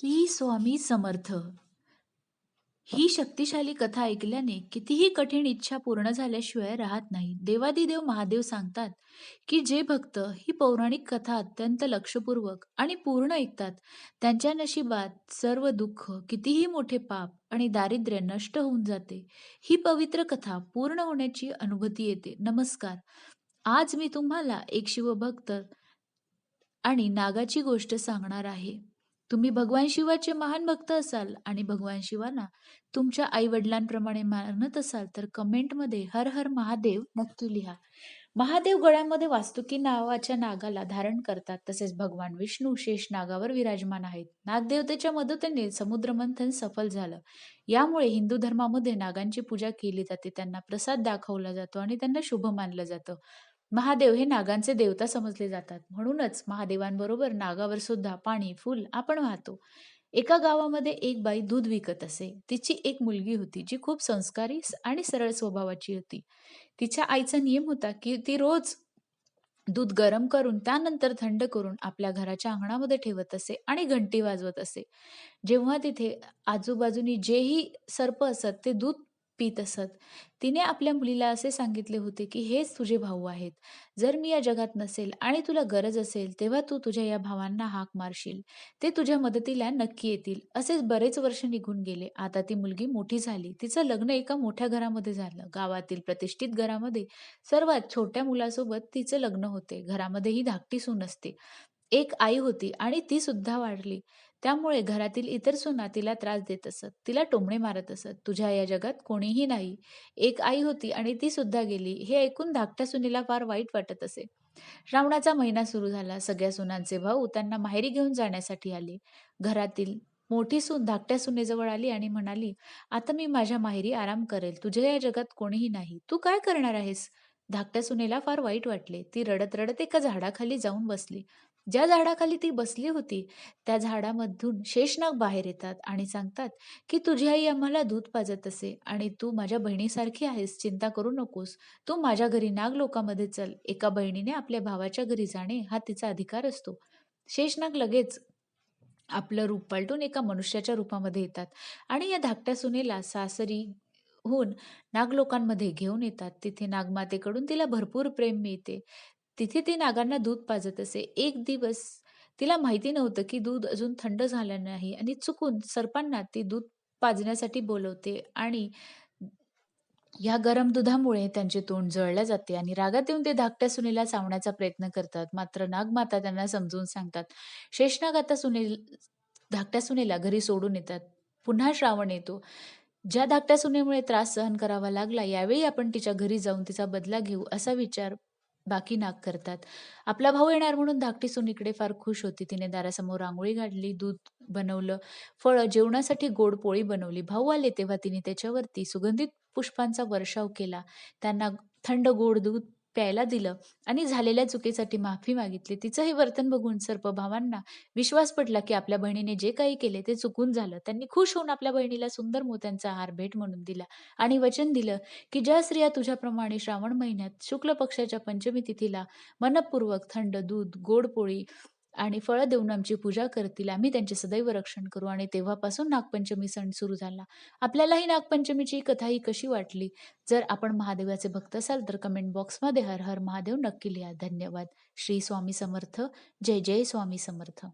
श्री स्वामी समर्थ. ही शक्तिशाली कथा ऐकल्याने कितीही कठीण इच्छा पूर्ण झाल्याशिवाय राहत नाही. देवादिदेव महादेव सांगतात की जे भक्त ही पौराणिक कथा अत्यंत लक्षपूर्वक आणि पूर्ण ऐकतात त्यांच्या नशिबात सर्व दुःख कितीही मोठे पाप आणि दारिद्र्य नष्ट होऊन जाते ही पवित्र कथा पूर्ण होण्याची अनुभूती येते. नमस्कार. आज मी तुम्हाला एक शिवभक्त आणि नागाची गोष्ट सांगणार आहे. तुम्ही भगवान शिवाचे महान भक्त असाल आणि भगवान शिवाना तुमच्या आई वडिलांप्रमाणे मानत असाल तर कमेंटमध्ये हर हर महादेव नक्की लिहा. महादेव गळ्यामध्ये वास्तुकी नावाच्या नागाला धारण करतात तसेच भगवान विष्णू शेष नागावर विराजमान आहेत. नागदेवतेच्या मदतीने समुद्र मंथन सफल झालं. यामुळे हिंदू धर्मामध्ये नागांची पूजा केली जाते त्यांना प्रसाद दाखवला जातो आणि त्यांना शुभ मानलं जातं. महादेव हे नागांचे देवता समजले जातात. म्हणूनच महादेवांबरोबर नागावर सुद्धा पाणी फुल आपण वाहतो. एका गावामध्ये एक बाई दूध विकत असे. तिची एक मुलगी होती जी खूप संस्कारी आणि सरळ स्वभावाची होती. तिच्या आईचा नियम होता की ती रोज दूध गरम करून त्यानंतर थंड करून आपल्या घराच्या अंगणामध्ये ठेवत असे आणि घंटी वाजवत असे. जेव्हा तिथे आजूबाजूनी जेही सर्प असत ते दूध पीत असत. तिने आपल्या मुलीला असे सांगितले होते की हेच तुझे भाऊ आहेत. जर मी या जगात नसेल आणि तुला गरज असेल तेव्हा तू तुझ्या या भावांना हाक मारशील. ते तुझ्या मदतीला नक्की येतील. असेच बरेच वर्ष निघून गेले. आता ती मुलगी मोठी झाली. तिचं लग्न एका मोठ्या घरामध्ये झालं. गावातील प्रतिष्ठित घरामध्ये सर्वात छोट्या मुलासोबत तिचं लग्न होते. घरामध्येही धाकटी सून असते. एक आई होती आणि ती सुद्धा वाढली. त्यामुळे घरातील इतर सुना तिला त्रास देत असत. तिला टोमणे मारत असत. तुझ्या या जगात कोणीही नाही. एक आई होती आणि ती सुद्धा गेली. हे ऐकून धाकट्या सुनीला फार वाईट वाटत असे. श्रावणाचा महिना सुरू झाला. सगळ्या सुनांचे भाऊ त्यांना माहेरी घेऊन जाण्यासाठी आले. घरातील मोठी सून धाकट्या सुनेजवळ आली आणि म्हणाली आता मी माझ्या माहेरी आराम करेल. तुझ्या या जगात कोणीही नाही. तू काय करणार आहेस? धाकट्या सुनेला फार वाईट वाटले. ती रडत रडत एका झाडाखाली जाऊन बसली. ज्या झाडाखाली ती बसली होती त्या झाडामधून शेषनाग बाहेर येतात आणि सांगतात की तुझी आई आम्हाला दूध पाजत असे आणि तू माझ्या बहिणीसारखी आहेस चिंता करू नकोस. तू माझ्या घरी नाग लोकामध्ये चल. एका बहिणीने आपल्या भावाच्या घरी जाणे हा तिचा अधिकार असतो. शेषनाग लगेच आपलं रूप पलटून एका मनुष्याच्या रूपामध्ये येतात आणि या धाकट्या सुनेला सासरी होऊन नागलोकांमध्ये घेऊन येतात. तिथे नागमातेकडून तिला भरपूर प्रेम मिळते. तिथे ती नागांना दूध पाजत असे. एक दिवस तिला माहिती नव्हतं की दूध अजून थंड झालं नाही आणि चुकून सर्पांना ती दूध पाजण्यासाठी बोलवते आणि या गरम दुधामुळे त्यांचे तोंड जळल्या जाते आणि रागात येऊन ते धाकट्या सुनेला चावण्याचा प्रयत्न करतात. मात्र नागमाता त्यांना समजून सांगतात. शेषनाग आता सुनेल धाकट्या सुनेला घरी सोडून येतात. पुन्हा श्रावण येतो. ज्या धाकट्या सुनेमुळे त्रास सहन करावा लागला यावेळी आपण तिच्या घरी जाऊन तिचा बदला घेऊ असा विचार बाकी नाक करतात. आपला भाऊ येणार म्हणून धाकटी सून इकडे फार खुश होती. तिने दारासमोर रांगोळी काढली दूध बनवलं फळं जेवणासाठी गोड पोळी बनवली. भाऊ आले तेव्हा तिने त्याच्यावरती सुगंधित पुष्पांचा वर्षाव केला. त्यांना थंड गोड दूध प्यायला दिलं आणि झालेल्या चुकीसाठी माफी मागितली. तिचं हे वर्तन बघून सर्प भावांना विश्वास पडला की आपल्या बहिणीने जे काही केले ते चुकून झालं. त्यांनी खुश होऊन आपल्या बहिणीला सुंदर मोत्यांचा हार भेट म्हणून दिला आणि वचन दिलं की ज्या स्त्रिया तुझ्याप्रमाणे श्रावण महिन्यात शुक्ल पक्षाच्या पंचमी तिथीला मनपूर्वक थंड दूध गोड पोळी आणि फळं देऊन आमची पूजा करतील. आम्ही त्यांचे सदैव रक्षण करू. आणि तेव्हापासून नागपंचमी सण सुरू झाला. आपल्यालाही नागपंचमीची कथा ही कशी वाटली? जर आपण महादेवाचे भक्त असाल तर कमेंट बॉक्समध्ये हर हर महादेव नक्की लिहा. धन्यवाद. श्री स्वामी समर्थ. जय जय स्वामी समर्थ.